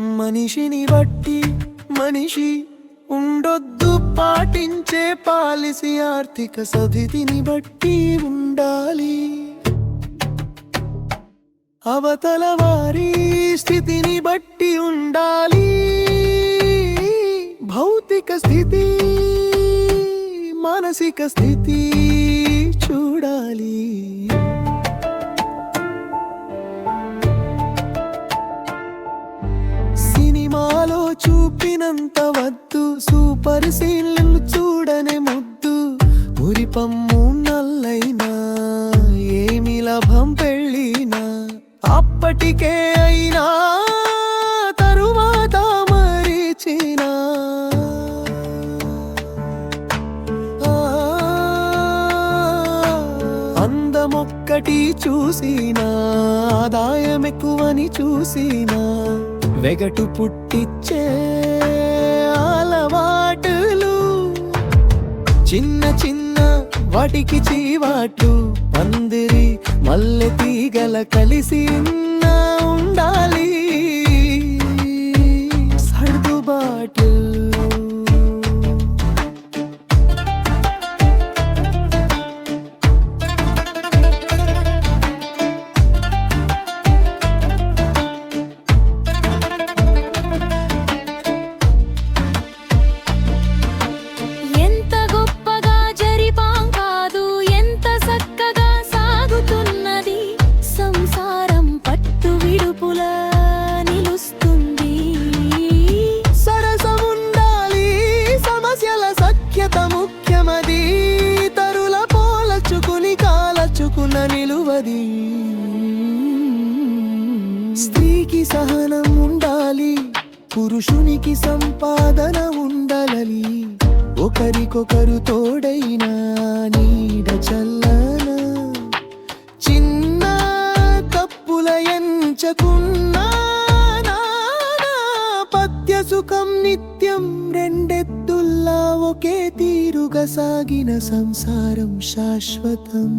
మనిషిని బట్టి మనిషి ఉండొద్దు పాటించే పాలసీ ఆర్థిక సదితిని బట్టి ఉండాలి. అవతల వారి స్థితిని బట్టి ఉండాలి. భౌతిక స్థితి మానసిక స్థితి చూడాలి. చూపినంత వద్దు. సూపర్ సీన్లను చూడనే ముద్దు. ఉరిపమ్ము నల్లైనా ఏమి లాభం పెళ్ళినా. అప్పటికే అయినా తరువాత మరిచినా. అందమొక్కటి చూసినా ఆదాయం ఎక్కువని చూసినా. వెగటు పుట్టిచ్చే అలవాటులు. చిన్న చిన్న వాటికి చీవాటు పందిరి మల్లె తీగల కలిసి ఉన్న ఉండాలి. సర్దుబాటు కాలచుకున్న నిలువది. స్త్రీకి సహనం ఉండాలి పురుషునికి సంపాదన ఉండాలి ఒకరికొకరు తోడైనా నీడ చల్లన. చిన్న తప్పుల ఎంచకున్నా పద్య సుఖం నిత్యం రెండెత్తుల్లా ఒకే తీరుగా సాగిన సంసారం శాశ్వతం.